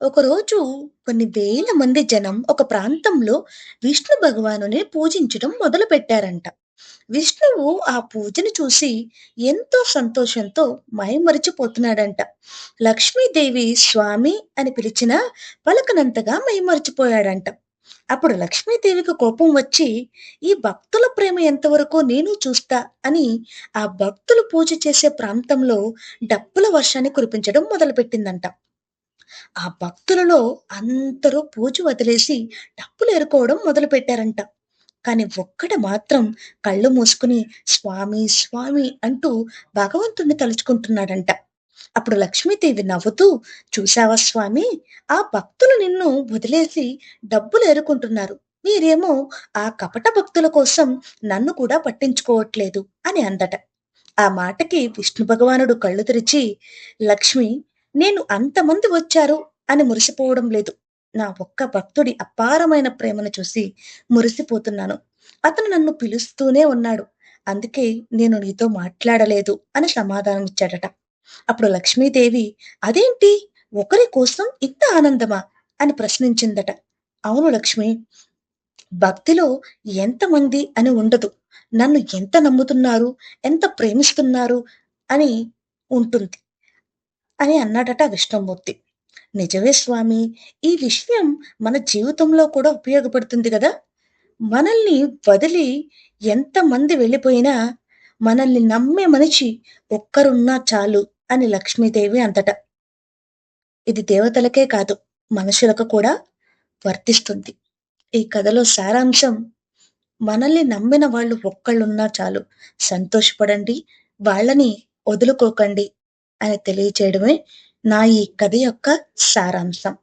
ఒకరోజు కొన్ని వేల మంది జనం ఒక ప్రాంతంలో విష్ణు భగవానుని పూజించడం మొదలుపెట్టారంట. విష్ణువు ఆ పూజను చూసి ఎంతో సంతోషంతో మైమరిచిపోతున్నాడంట. లక్ష్మీదేవి స్వామి అని పిలిచినా పలకనంతగా మైమరిచిపోయాడంట. అప్పుడు లక్ష్మీదేవికి కోపం వచ్చి, ఈ భక్తుల ప్రేమ ఎంతవరకో నేను చూస్తా అని ఆ భక్తులు పూజ చేసే ప్రాంతంలో డప్పుల వర్షాన్ని కురిపించడం మొదలుపెట్టిందంట. ఆ భక్తులలో అందరూ పూజ వదిలేసి డప్పులు ఏరుకోవడం మొదలుపెట్టారంట. కానీ ఒక్కట మాత్రం కళ్ళు మూసుకుని స్వామి స్వామి అంటూ భగవంతుణ్ణి తలుచుకుంటున్నాడంట. అప్పుడు లక్ష్మీదేవి నవ్వుతూ చూశావా స్వామి ఆ భక్తులు నిన్ను వదిలేసి డబ్బులు ఏరుకుంటున్నారు. మీరేమో ఆ కపట భక్తుల కోసం నన్ను కూడా పట్టించుకోవట్లేదు అని అందట. ఆ మాటకి విష్ణు భగవానుడు కళ్ళు తెరిచి లక్ష్మి నేను అంతమంది వచ్చారు అని మురిసిపోవడం లేదు. నా ఒక్క భక్తుడి అపారమైన ప్రేమను చూసి మురిసిపోతున్నాను. అతను నన్ను పిలుస్తూనే ఉన్నాడు. అందుకే నేను నీతో మాట్లాడలేదు అని సమాధానం ఇచ్చాడట అప్పుడు లక్ష్మీదేవి అదేంటి ఒకరి కోసం ఇంత ఆనందమా అని ప్రశ్నించిందట. అవును లక్ష్మి భక్తిలో ఎంతమంది అని ఉండదు. నన్ను ఎంత నమ్ముతున్నారు, ఎంత ప్రేమిస్తున్నారు అని ఉంటుంది అని అన్నాడట విష్ణుమూర్తి. నిజమే స్వామి ఈ విషయం మన జీవితంలో కూడా ఉపయోగపడుతుంది కదా మనల్ని వదిలి ఎంతమంది వెళ్ళిపోయినా మనల్ని నమ్మే మనిషి ఒక్కరున్నా చాలు అని లక్ష్మీదేవి అంతట ఇది దేవతలకే కాదు మనుషులకు కూడా వర్తిస్తుంది. ఈ కథలో సారాంశం మనల్ని నమ్మిన వాళ్ళు ఒక్కళ్ళున్నా చాలు సంతోషపడండి. వాళ్ళని వదులుకోకండి అని తెలియచేయడమే నా ఈ కథ యొక్క సారాంశం.